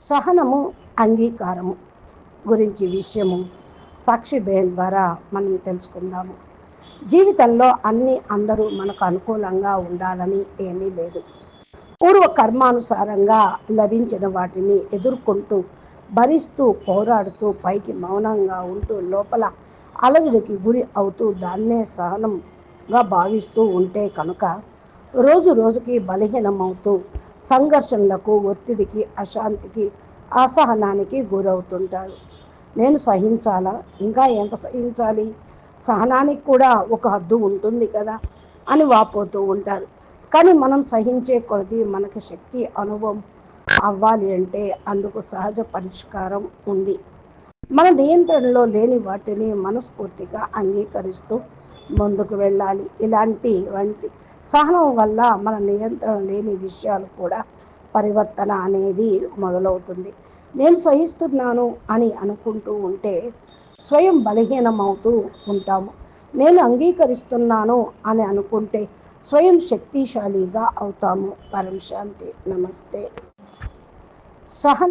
సహనము అంగీకారము గురించి విషయము సాక్షి బేన్ ద్వారా మనం తెలుసుకుందాము. జీవితంలో అన్ని అందరూ మనకు అనుకూలంగా ఉండాలని ఏమీ లేదు. పూర్వ కర్మానుసారంగా లభించిన వాటిని ఎదుర్కొంటూ భరిస్తూ పోరాడుతూ పైకి మౌనంగా ఉంటూ లోపల అలజడికి గురి అవుతూ దాన్నే సహనంగా భావిస్తూ ఉంటే కనుక రోజు రోజుకి బలహీనమవుతూ సంఘర్షణలకు ఒత్తిడికి అశాంతికి అసహనానికి గురవుతుంటారు. నేను సహించాలా? ఇంకా ఎంత సహించాలి? సహనానికి కూడా ఒక హద్దు ఉంటుంది కదా అని వాపోతూ ఉంటారు. కానీ మనం సహించే కొలది మనకి శక్తి అనుభవం అవ్వాలి అంటే అందుకు సహజ పరిష్కారం ఉంది. మన నియంత్రణలో లేని వాటిని మనస్ఫూర్తిగా అంగీకరిస్తూ ముందుకు వెళ్ళాలి. ఇలాంటి వంటి సహనం వల్ల మన నియంత్రణ లేని విషయాలు కూడా పరివర్తన అనేది మొదలవుతుంది. నేను సహిస్తున్నాను అని అనుకుంటూ ఉంటే స్వయం బలహీనమవుతూ ఉంటాము. నేను అంగీకరిస్తున్నాను అని అనుకుంటే స్వయం శక్తిశాలిగా అవుతాము. పరం శాంతి నమస్తే. సహన